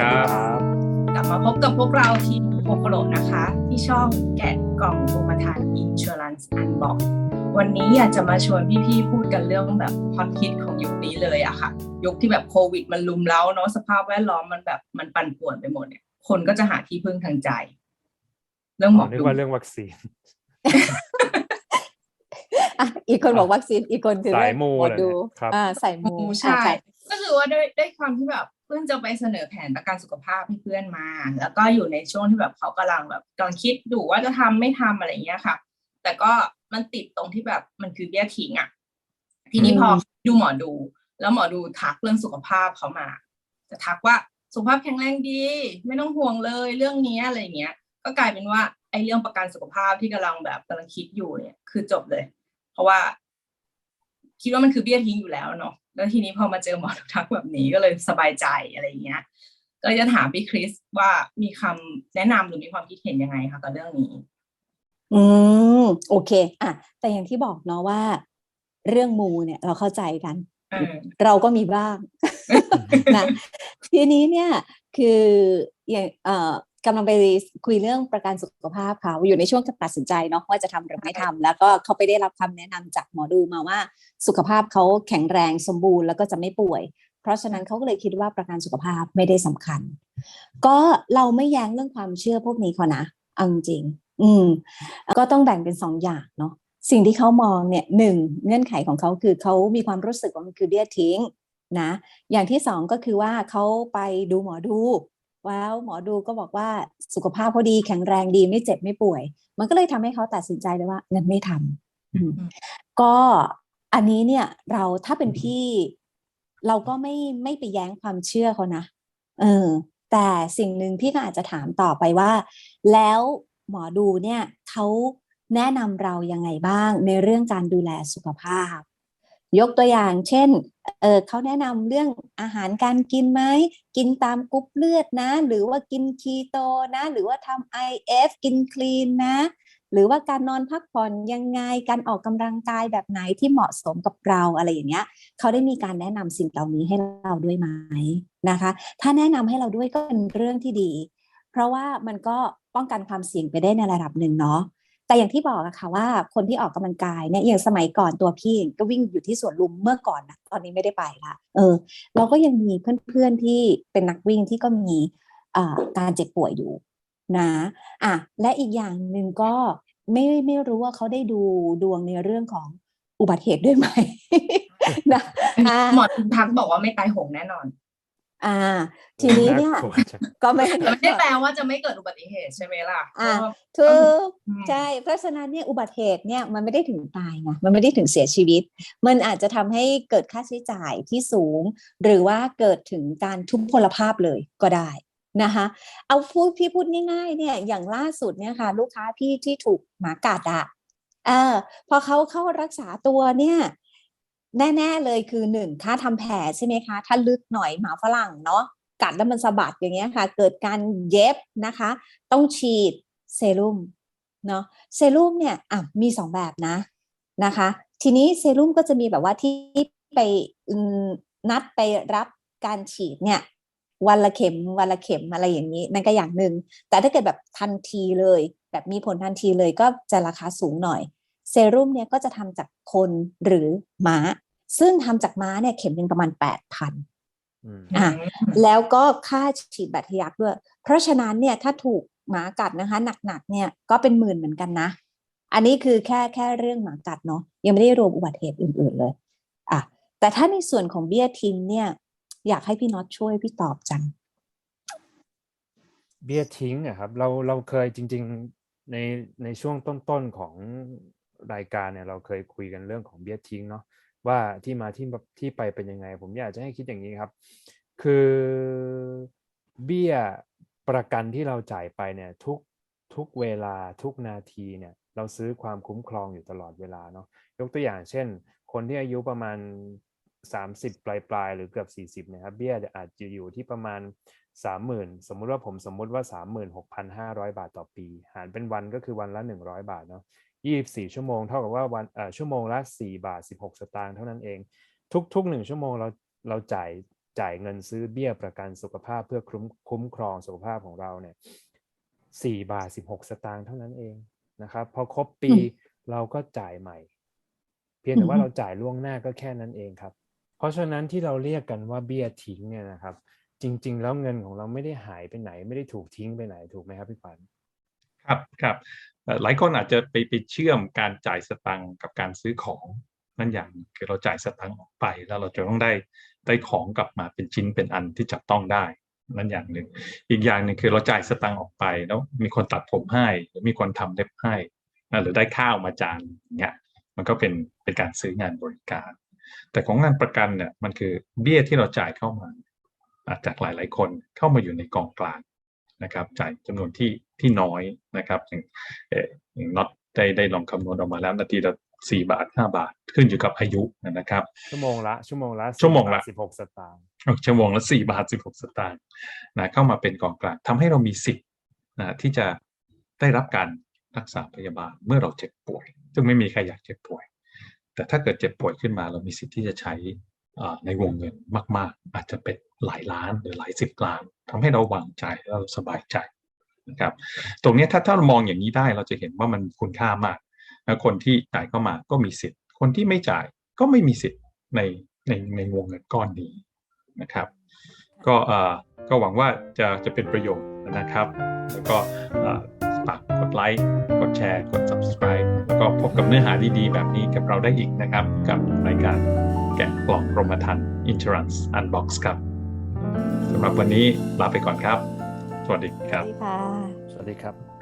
ครับ กลับมาพบกับพวกเราทีมโคโคโรนะคะ ที่ช่องแกะกล่องกรมธรรม์ Insurance Unbox วันนี้อยากจะมาชวนพี่ๆพูดกันเรื่องแบบฮอตฮิตของยุคนี้เลยอะค่ะ ยุคที่แบบโควิดมันลุมเล้าเนาะสภาพแวดล้อมมันแบบมันปั่นป่วนไปหมดเนี่ยคนก็จะหาที่พึ่งทางใจ เรื่องหมอ๋ออนึกดูว่าเรื่องวัคซีนอะอีกคนบอกวัคซีนอีกคนคือสายเรื่องมูหมอเหรอดูเนี่ยครับอ่าสายมูใช่อะก็คือว่าด้วยด้วยความที่แบบเพื่อนจะไปเสนอแผนประกันสุขภาพให้เพื่อนมา แล้วก็อยู่ในช่วงที่แบบเขากำลังแบบกำลังคิดดูว่าจะทำไม่ทำอะไรเงี้ยค่ะ แต่ก็มันติดตรงที่แบบมันคือเบี้ยทิ้งอะ ทีนี้พอดูหมอดู แล้วหมอดูทักเรื่องสุขภาพเขามา จะทักว่าสุขภาพแข็งแรงดี ไม่ต้องห่วงเลยเรื่องนี้อะไรเงี้ย ก็กลายเป็นว่าไอ้เรื่องประกันสุขภาพที่กำลังแบบกำลังคิดอยู่เนี่ย คือจบเลย เพราะว่า คิดว่ามันคือเบี้ยทิ้งอยู่แล้วเนาะ แล้วทีนี้พอมาเจอหมอดูทักแบบนี้ก็เลยสบายใจอะไรอย่างเงี้ย ก็เลยจะถามพี่คริสว่ามีคำแนะนำหรือมีความคิดเห็นยังไงคะกับเรื่องนี้ อืมโอเค อะ แต่อย่างที่บอกเนาะว่า เรื่องมูเนี่ยเราเข้าใจกันเออเราก็มีบ้างนะทีนี้เนี่ย คืออย่างเอ่อ กำลังไปคุยเรื่องประกันสุขภาพเขาอยู่ในช่วงตัดสินใจเนาะว่าจะทำหรือไม่ทำแล้วก็เขาไปได้รับคำแนะนำจากหมอดูมาว่าสุขภาพเขาแข็งแรงสมบูรณ์แล้วก็จะไม่ป่วย เพราะฉะนั้นเขาก็เลยคิดว่าประกันสุขภาพไม่ได้สำคัญ ก็เราไม่แย้งเรื่องความเชื่อพวกนี้เขานะเอาจริงๆอืม ก็ต้องแบ่งเป็นสองอย่างเนาะสิ่งที่เขามองเนี่ยหนึ่งเงื่อนไขของเขาคือเขามีความรู้สึกว่ามันคือเบี้ยทิ้งนะ อย่างที่สองก็คือว่าเขาไปดูหมอดู ว้าวหมอดูก็บอกว่าสุขภาพเขาดีแข็งแรงดีไม่เจ็บไม่ป่วย มันก็เลยทำให้เขาตัดสินใจเลยว่างั้นไม่ทำอืมอืมก็อันนี้เนี่ยเราถ้าเป็นพี่ เราก็ไม่ไม่ไปแย้งความเชื่อเขานะเออ แต่สิ่งหนึ่งพี่ก็อาจจะถามต่อไปว่า แล้วหมอดูเนี่ยเขาแนะนำเรายังไงบ้างในเรื่องการดูแลสุขภาพ ยกตัวอย่าง เช่นเออเขาแนะนำเรื่องอาหารการกินไหม กินตามกรุ๊ปเลือดนะ หรือว่ากินคีโตนะ หรือว่าทำ IF กินคลีนนะ หรือว่าการนอนพักผ่อนยังไง การออกกำลังกายแบบไหนที่เหมาะสมกับเราอะไรอย่างเงี้ยเขาได้มีการแนะนำสิ่งเหล่านี้ให้เราด้วยไหมนะคะ ถ้าแนะนำให้เราด้วยก็เป็นเรื่องที่ดี เพราะว่ามันก็ป้องกันความเสี่ยงไปได้ในระดับหนึ่งเนาะ แต่อย่างที่บอกอะค่ะว่าคนที่ออกกำลังกายเนี่ยอย่างสมัยก่อนตัวพี่ก็วิ่งอยู่ที่สวนลุมเมื่อก่อนนะตอนนี้ไม่ได้ไปละเออ เราก็ยังมีเพื่อนๆที่เป็นนักวิ่งที่ก็มีอาการเจ็บป่วยอยู่นะอะและอีกอย่างหนึ่งก็ไม่ไม่รู้ว่าเขาได้ดูดวงในเรื่องของอุบัติเหตุด้วยไหมนะหมอทักบอกว่าไม่ตายหงแน่นอน อ่า ทีนี้เนี่ยากลัวจังก็ไม่แต่ไม่ได้แปลว่าจะไม่เกิดอุบัติเหตุใช่ไหมล่ะ อะเพราะว่าถูกอืมใช่ เพราะฉะนั้นเนี่ยอุบัติเหตุเนี่ยมันไม่ได้ถึงตายไงมันไม่ได้ถึงเสียชีวิต มันอาจจะทำให้เกิดค่าใช้จ่ายที่สูง หรือว่าเกิดถึงการทุพพลภาพเลยก็ได้นะคะเอาพูดพี่พูดง่ายๆเนี่ยอย่างล่าสุดเนี่ยค่ะ ลูกค้าพี่ที่ถูกหมากัดอะเออพอเขาเข้ารักษาตัวเนี่ย แน่ๆเลยคือหนึ่งค่าทำแผลใช่ไหมคะ ถ้าลึกหน่อยหมาฝรั่งเนาะกัดแล้วมันสะบัดอย่างเงี้ยค่ะ เกิดการเย็บนะคะ ต้องฉีดเซรุ่มเนาะเซรุ่มเนี่ยอะมีสองแบบนะนะคะ ทีนี้เซรุ่มก็จะมีแบบว่าที่ไปนัดไปรับการฉีดเนี่ยวันละเข็มวันละเข็มอะไรอย่างนี้นั่นก็อย่างหนึ่งแต่ถ้าเกิดแบบทันทีเลย แบบมีผลทันทีเลยก็จะราคาสูงหน่อย เซรุ่มเนี่ยก็จะทำจากคนหรือม้า ซึ่งทำจากม้าเนี่ยเข็มหนึ่งประมาณแปดพันอืมอะแล้วก็ค่าฉีดบาดทะยักด้วย เพราะฉะนั้นเนี่ยถ้าถูกหมากัดนะคะหนักๆเนี่ยก็เป็นหมื่นเหมือนกันนะ อันนี้คือแค่แค่เรื่องหมากัดเนาะยังไม่ได้รวมอุบัติเหตุอื่น ๆเลยอะแต่ถ้าในส่วนของเบี้ยทิ้งเนี่ย อยากให้พี่น็อตช่วยพี่ตอบจังเบี้ยทิ้งอะครับเราเราเคยจริง ๆในในช่วงต้นๆของรายการเนี่ย เราเคยคุยกันเรื่องของเบี้ยทิ้งเนาะ ว่าที่มาที่ที่ไปเป็นยังไง ผมอยากจะให้คิดอย่างนี้ครับ คือเบี้ยประกันที่เราจ่ายไปเนี่ยทุกทุกเวลาทุกนาทีเนี่ยเราซื้อความคุ้มครองอยู่ตลอดเวลาเนาะยกตัวอย่างเช่น คนที่อายุประมาณ 30 ปลายปลายๆหรือเกือบ 40นะครับเบี้ยอาจจะอยู่ที่ประมาณ 30,000 สมมุติว่าผมสมมุติว่า 36,500 บาทต่อปี หารเป็นวันก็คือวันละ 100 บาทเนาะ 24 ชั่วโมงเท่ากับว่าวันเอ่อชั่วโมงละ 4 บาท 16 สตางค์เท่านั้นเอง ทุกๆ1ชั่วโมงเราเราจ่ายจ่ายเงินซื้อเบี้ยประกันสุขภาพเพื่อคุ้มคุ้มครองสุขภาพของเราเนี่ยสี่บาทสิบหกสตางค์เท่านั้นเองนะครับพอครบปีอืมเราก็จ่ายใหม่ เพียงแต่ว่าอืมเราจ่ายล่วงหน้าก็แค่นั้นเองครับ เพราะฉะนั้นที่เราเรียกกันว่าเบี้ยทิ้งเนี่ยนะครับ จริง ๆ แล้วเงินของเราไม่ได้หายไปไหน ไม่ได้ถูกทิ้งไปไหนถูกไหมครับพี่ปัน ครับครับหลายคนอาจจะไปไปเชื่อมการจ่ายสตังค์กับการซื้อของนั่นอย่างคือเราจ่ายสตังค์ออกไป แล้วเราจะต้องได้ได้ของกลับมาเป็นชิ้นเป็นอันที่จับต้องได้นั่นอย่างหนึ่ง อีกอย่างหนึ่งคือเราจ่ายสตังค์ออกไปแล้วมีคนตัดผมให้หรือมีคนทำเล็บให้นะหรือได้ข้าวมาจานเงี้ยมันก็เป็นเป็นการซื้องานบริการ แต่ของงานประกันเนี่ยมันคือเบี้ยที่เราจ่ายเข้ามาอาจากหลายๆคนเข้ามาอยู่ในกองกลางนะครับ จ่ายจำนวนที่ ที่น้อยนะครับ อย่างเอ่ออย่างน็อตได้ได้ลองคำนวณออกมาแล้วนาทีละสี่บาทห้าบาทขึ้นอยู่กับอายุนะครับ ชั่วโมงละชั่วโมงละชั่วโมงละสิบหกสตางค์ชั่วโมงละสี่บาทสิบหกสตางค์นะเข้ามาเป็นกองกลางทำให้เรามีสิทธิ์นะที่จะได้รับการรักษาพยาบาลเมื่อเราเจ็บป่วย ซึ่งไม่มีใครอยากเจ็บป่วย แต่ถ้าเกิดเจ็บป่วยขึ้นมาเรามีสิทธิ์ที่จะใช้อ่าในวงเงินมาก ๆ อาจจะเป็นหลายล้านหรือหลายสิบล้านทำให้เราวางใจแล้วเราสบายใจ นะครับตรงนี้ถ้าถ้าเรามองอย่างนี้ได้เราจะเห็นว่ามันคุณค่ามากนะคนที่จ่ายเข้ามาก็มีสิทธิ์ คนที่ไม่จ่ายก็ไม่มีสิทธิ์ในในในวงเงินก้อนนี้นะครับ ก็เอ่อก็หวังว่าจะจะเป็นประโยชน์นะครับ แล้วก็เออฝากกดไลค์กดแชร์ กด subscribe แล้วก็พบกับเนื้อหาดีๆ แบบนี้กับเราได้อีกนะครับ กับรายการแกะกล่องกรมธรรม์ Insurance Unbox ครับสำหรับวันนี้ลาไปก่อนครับ สวัสดีคสรัวับสดีค่ะสวัสดีครับ